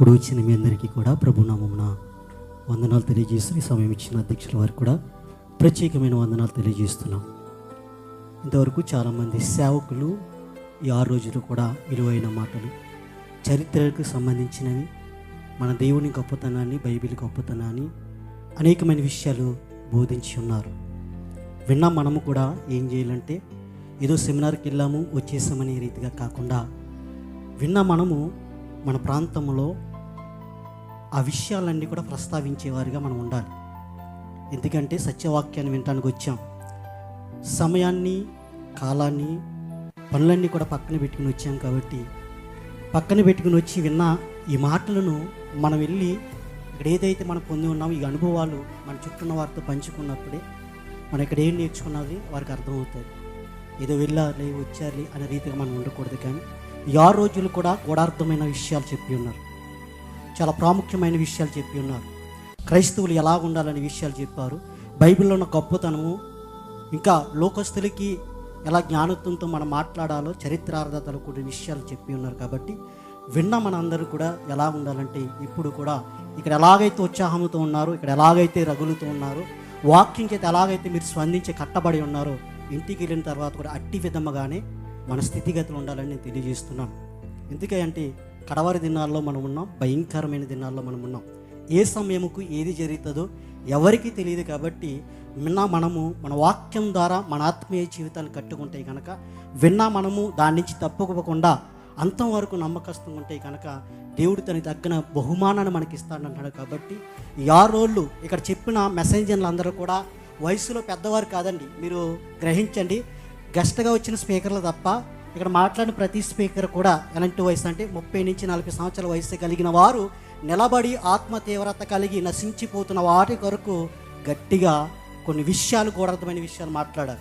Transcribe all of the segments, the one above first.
కుడి వచ్చిన మీ అందరికీ కూడా ప్రభునామమున వందనాలు తెలియజేస్తూ ఈ సమయం ఇచ్చిన అధ్యక్షుల వారికి కూడా ప్రత్యేకమైన వందనాలు తెలియజేస్తున్నాం. ఇంతవరకు చాలామంది సేవకులు ఈ ఆరు రోజులు కూడా విలువైన మాటలు చరిత్రకు సంబంధించినవి మన దేవుని గొప్పతనాన్ని బైబిల్ గొప్పతనాన్ని అనేకమైన విషయాలు బోధించి ఉన్నారు. విన్నా మనము కూడా ఏం చేయాలంటే ఏదో సెమినార్కి వెళ్ళాము వచ్చేసామనే రీతిగా కాకుండా విన్న మనము మన ప్రాంతంలో ఆ విషయాలన్నీ కూడా ప్రస్తావించేవారిగా మనం ఉండాలి. ఎందుకంటే సత్యవాక్యాన్ని వినటానికి వచ్చాం. సమయాన్ని కాలాన్ని పనులన్నీ కూడా పక్కన పెట్టుకుని వచ్చాం కాబట్టి పక్కన పెట్టుకుని వచ్చి విన్న ఈ మాటలను మనం వెళ్ళి ఇక్కడ ఏదైతే మనం పొంది ఉన్నామో ఈ అనుభవాలు మన చుట్టూ ఉన్న వారితో పంచుకున్నప్పుడే మనం ఇక్కడ ఏం నేర్చుకున్నది వారికి అర్థమవుతుంది ఏదో వెళ్ళాలి వచ్చాలి అనే రీతిగా మనం ఉండకూడదు కానీ ఆ రోజులు కూడా గూఢార్థమైన విషయాలు చెప్పి ఉన్నారు. చాలా ప్రాముఖ్యమైన విషయాలు చెప్పి ఉన్నారు. క్రైస్తవులు ఎలా ఉండాలనే విషయాలు చెప్పారు. బైబిల్లో ఉన్న గొప్పతనము ఇంకా లోకస్తులకి ఎలా జ్ఞానత్వంతో మనం మాట్లాడాలో చరిత్రార్థతలు కూడా విషయాలు చెప్పి ఉన్నారు కాబట్టి విన్న మనందరూ కూడా ఎలా ఉండాలంటే ఇప్పుడు కూడా ఇక్కడ ఎలాగైతే ఉత్సాహంతో ఉన్నారో ఇక్కడ ఎలాగైతే రగులుతూ ఉన్నారో వాక్యం అయితే ఎలాగైతే మీరు స్పందించి కట్టబడి ఉన్నారో ఇంటికి వెళ్ళిన తర్వాత కూడా అట్టి విధముగానే మన స్థితిగతులు ఉండాలని నేను తెలియజేస్తున్నాను. ఎందుకంటే కడవారి దినాల్లో మనం ఉన్నాం భయంకరమైన దినాల్లో మనం ఉన్నాం. ఏ సమయముకు ఏది జరుగుతుందో ఎవరికీ తెలియదు కాబట్టి విన్నా మనము మన వాక్యం ద్వారా మన ఆత్మీయ జీవితాన్ని కట్టుకుంటే కనుక విన్నా మనము దాని నుంచి తప్పుకోకుండా అంతం వరకు నమ్మకస్తుగా ఉంటే కనుక దేవుడు తనకి తగ్గిన బహుమానాన్ని మనకి ఇస్తాడంటాడు కాబట్టి ఈ ఆరు రోజులు ఇక్కడ చెప్పిన మెసెంజర్లు అందరూ కూడా వయసులో పెద్దవారు కాదండి మీరు గ్రహించండి. గెస్ట్గా వచ్చిన స్పీకర్లు తప్ప ఇక్కడ మాట్లాడిన ప్రతి స్పీకర్ కూడా ఎలాంటి వయసు అంటే ముప్పై నుంచి నలభై సంవత్సరాల వయసు కలిగిన వారు నిలబడి ఆత్మ తీవ్రత కలిగి నశించిపోతున్న వాటి కొరకు గట్టిగా కొన్ని విషయాలు కూడా విషయాలు మాట్లాడారు.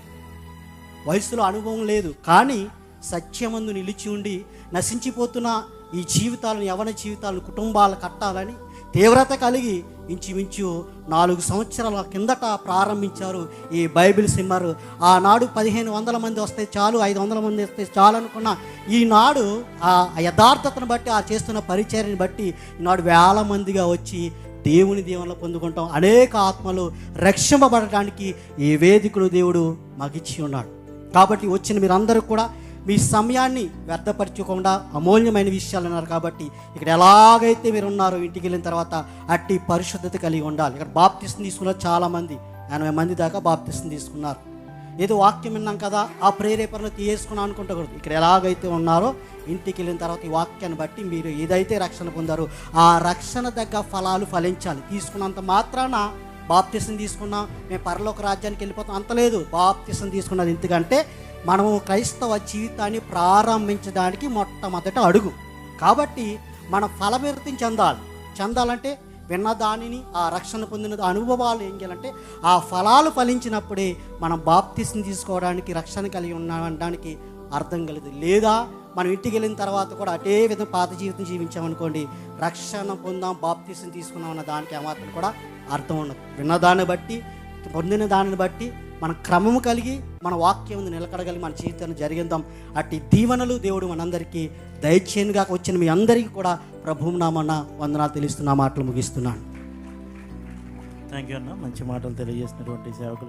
వయసులో అనుభవం లేదు కానీ సత్యమందు నిలిచి ఉండి నశించిపోతున్న ఈ జీవితాలను యవన జీవితాలను కుటుంబాలు కట్టాలని తీవ్రత కలిగి ఇంచుమించు నాలుగు సంవత్సరాల కిందట ప్రారంభించారు ఈ బైబిల్ సిమ్మర్. ఆనాడు పదిహేను వందల మంది వస్తే చాలు ఐదు వందల మంది వస్తే చాలు అనుకున్న ఈనాడు ఆ యథార్థతను బట్టి ఆ చేస్తున్న పరిచర్ని బట్టి ఈనాడు వేల మందిగా వచ్చి దేవుని దీవెనలు పొందుకుంటాం. అనేక ఆత్మలు రక్షింపబడటానికి ఈ వేదికలు దేవుడు మగిచ్చి ఉన్నాడు. కాబట్టి వచ్చిన మీరందరూ కూడా మీ సమయాన్ని వ్యర్థపరచకుండా అమూల్యమైన విషయాలు ఉన్నారు కాబట్టి ఇక్కడ ఎలాగైతే మీరు ఉన్నారో ఇంటికి వెళ్ళిన తర్వాత అట్టి పరిశుద్ధత కలిగి ఉండాలి. ఇక్కడ బాప్తిస్ని తీసుకున్న చాలామంది ఎనభై మంది దాకా బాప్తిస్ని తీసుకున్నారు. ఏదో వాక్యం విన్నాం కదా ఆ ప్రేరేపణలు తీసుకున్నాం అనుకుంటకూడదు. ఇక్కడ ఎలాగైతే ఉన్నారో ఇంటికి వెళ్ళిన తర్వాత ఈ వాక్యాన్ని బట్టి మీరు ఏదైతే రక్షణ పొందారో ఆ రక్షణ దగ్గర ఫలాలు ఫలించాలి. తీసుకున్నంత మాత్రాన బాప్తిసం తీసుకున్నాం మేము పరలోక రాజ్యానికి వెళ్ళిపోతాం. అంతలేదు బాప్తిసం తీసుకున్నది ఎందుకంటే మనము క్రైస్తవ జీవితాన్ని ప్రారంభించడానికి మొట్టమొదట అడుగు. కాబట్టి మన ఫలభివృద్ధి చెందాలి. చెందాలంటే విన్న దానిని ఆ రక్షణ పొందిన అనుభవాలు ఏం చేయాలంటే ఆ ఫలాలు ఫలించినప్పుడే మనం బాప్తిస్ని తీసుకోవడానికి రక్షణ కలిగి ఉండడానికి అర్థం కలదు లేదా మనం ఇంటికి వెళ్ళిన తర్వాత కూడా అదే విధంగా పాత జీవితం జీవించామనుకోండి రక్షణ పొందాం బాప్తిసం తీసుకున్నాం అన్న దానికి ఏమాత్రం కూడా అర్థం ఉండదు. విన్న దాన్ని బట్టి పొందిన దానిని బట్టి మన క్రమము కలిగి మన వాక్యం ఉంది నిలకడగలిగి మన జీవితాన్ని జరిగిద్దాం. అట్టి దీవెనలు దేవుడు మనందరికీ దయచేనుగా వచ్చిన మీ అందరికీ కూడా ప్రభువు నామన్న వందనాలు తెలుస్తున్నా మాటలు ముగిస్తున్నాను. థ్యాంక్ యూ అన్న. మంచి మాటలు తెలియజేసినటువంటి సేవకులు